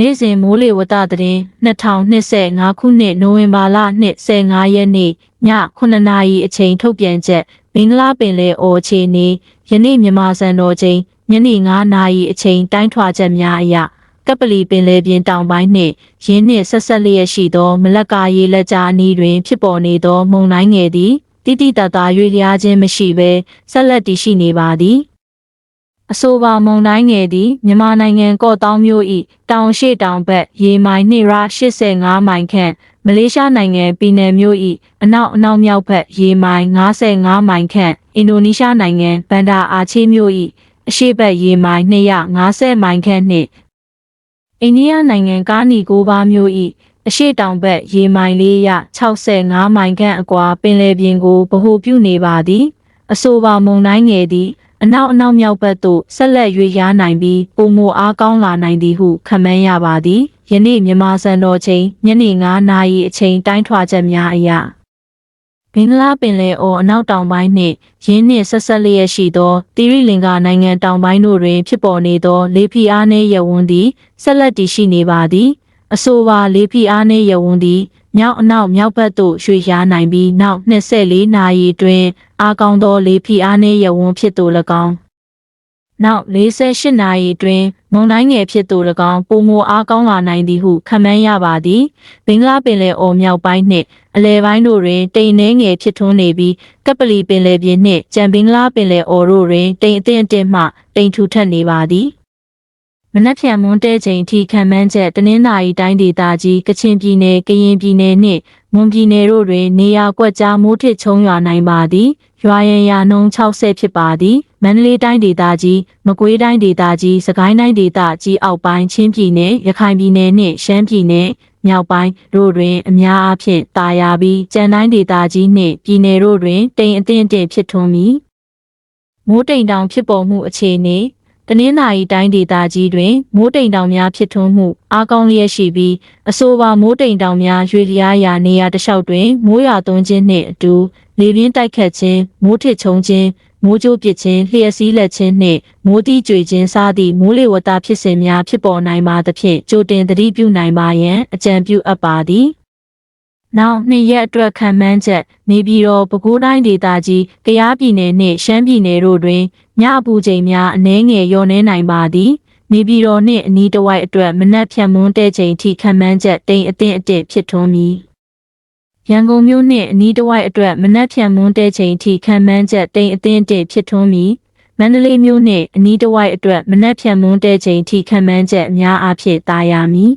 နေ့စဉ်မိုးလေဝသသတင်း2025ခုနှစ်နိုဝင်ဘာလ15ရက်နေ့ည9နာရီအချိန်ထုတ်ပြန်ချက်မင်္ဂလာပင်လေအော်အခြေအနေယနေ့မြန်မာစံတော်ချိန်ညနေ9နာရီအချိန်တိုင်းထွာချက်များအရကပလီပင်လေပြင်တောင်ပိုင်းနှင့်ရင်းနှင့်ဆက်ဆက်လျက်ရှိသောမလက်ကရေလက်ကြားအနီးတွင် ဖြစ်ပေါ်နေသောမုန်တိုင်းငယ်သည်တိတိတတ်တာရွေ့လျားခြင်းမရှိဘဲဆက်လက်တည်ရှိနေပါသည် အဆိုပါမုန်တိုင်းငယ်သည်မြန်မာနိုင်ငံကော့တောင်းမြို့၏တောင်ရှိတောင်ဘက်ရေမိုင်နှင့်ရာ85မိုင်ခန့်မလေးရှားနိုင်ငံပီနယ်မြို့၏အနောက်အနောက်မြောက်ဘက်ရေမိုင်55မိုင်ခန့်အင်ဒိုနီးရှားနိုင်ငံဘန်ဒါအာချေမြို့၏အရှေ့ဘက်ရေမိုင်250မိုင်ခန့်နှင့်အိန္ဒိယနိုင်ငံကာနီကိုဘာမြို့၏အရှေ့တောင်ဘက်ရေမိုင်465မိုင်ခန့်အကွာပင်လယ်ပြင်ကိုဗဟိုပြုနေပါသည် အဆိုပါမုန်တိုင်းငယ်သည် အနောက်အနောက်မြောက်ဘက်သို့ဆက်လက်ရွေ့လျားနိုင်ပြီးပုံမအားကောင်းလာနိုင်သည်ဟုခန့်မှန်းရပါသည်ယနေ့မြန်မာစံတော်ချိန်ညနေ9နာရီအချိန်တိုင်းထွာချက်များအရဘင်္ဂလားပင်လယ်အော်အနောက်တောင်ပိုင်းနှင့်ရင်းနှင့်ဆက်ဆက်လျက်ရှိသောတိရိလင်္ကာနိုင်ငံတောင်ပိုင်းတို့တွင်ဖြစ်ပေါ်နေသောလေဖိအားနည်းရဝန်းသည်ဆက်လက်တည်ရှိနေပါသည်အဆိုပါလေဖိအားနည်းရဝန်းသည် မြောက်အနောက်မြောက်ဘက်သို့ရွှေ့လျားနိုင်ပြီးနောက်24နာရီတွင်အားကောင်းသောလေဖိအားနည်းရဝန်းဖြစ်သို့၎င်းနောက်48နာရီတွင်မုန်တိုင်းငယ်ဖြစ်သို့၎င်းပုံမအားကောင်းလာနိုင်သည်ဟုခန့်မှန်းရပါသည်ဘင်္ဂလားပင်လယ်အော်မြောက်ပိုင်းနှင့်အလယ်ပိုင်းတို့တွင်တိမ်နှဲငယ်ဖြစ်ထွန်းနေပြီးကပလီပင်လယ်ပြင်နှင့်ကြံဘင်္ဂလားပင်လယ်အော်တို့တွင်တိမ်အထင်အတင်မှတိမ်ထူထပ်နေပါသည် မနက်ဖြန်မွန်းတဲချိန်ထိခံမှန်းချက်တနင်္သာရီတိုင်းဒေသကြီးကချင်ပြည်နယ်ကရင်ပြည်နယ်နှင့်မွန်ပြည်နယ်တို့တွင်နေရာကွက်ကြားမိုးထစ်ချုံရွာနိုင်ပါသည်ရွာရန်ရာနှုန်း60ဖြစ်ပါသည်မန္တလေးတိုင်းဒေသကြီးမကွေးတိုင်းဒေသကြီးစကိုင်းတိုင်းဒေသကြီးအောက်ပိုင်းချင်းပြည်နယ်ရခိုင်ပြည်နယ်နှင့်ရှမ်းပြည်နယ်မြောက်ပိုင်းတို့တွင်အများအားဖြင့်တာယာပြီးကြံတိုင်းဒေသကြီးနှင့်ပြည်နယ်တို့တွင်တိမ်အထင်အတင်ဖြစ်ထွန်းမည်မိုးတိမ်တောင်ဖြစ်ပေါ်မှုအခြေအနေ တနင်္သာရီတိုင်းဒေသကြီးတွင်မိုးတိမ်တောင်များဖြစ်ထွန်းမှုအားကောင်းလျက်ရှိပြီးအဆိုပါမိုးတိမ်တောင်များရွေလျားရာနေရာတစ်လျှောက်တွင်မိုးရွာသွန်းခြင်းနှင့်အတူလေပြင်းတိုက်ခတ်ခြင်းမိုးထစ်ချုံခြင်းမိုးကြိုးပစ်ခြင်းလျှက်စီးလက်ခြင်းနှင့်မိုးတိကျွေခြင်းစသည့်မိုးလေဝသဖြစ်စဉ်များဖြစ်ပေါ်နိုင်ပါသဖြင့်ကြိုတင်သတိပြုနိုင်ပါရန်အကြံပြုအပ်ပါသည် နောက်နှစ်ရက်အတွက်ခံမှန်းချက်နေပြည်တော်ပဲခူးတိုင်းဒေသကြီးကယားပြည်နယ်နှင့်ရှမ်းပြည်နယ်တို့တွင်ညအပူချိန်များအနည်းငယ်လျော့နည်းနိုင်ပါသည်နေပြည်တော်နှင့်အနီးတစ်ဝိုက်အတွက်မနက်ဖြန်မွန်းတဲ့ချိန်ထိခံမှန်းချက်တိမ်အထင်အတစ်ဖြစ်ထွန်းမည်ရန်ကုန်မြို့နှင့်အနီးတစ်ဝိုက်အတွက်မနက်ဖြန်မွန်းတဲ့ချိန်ထိခံမှန်းချက်တိမ်အထင်အတစ်ဖြစ်ထွန်းမည်မန္တလေးမြို့နှင့်အနီးတစ်ဝိုက်အတွက်မနက်ဖြန်မွန်းတဲ့ချိန်ထိခံမှန်းချက်အများအားဖြင့်တာယာမည်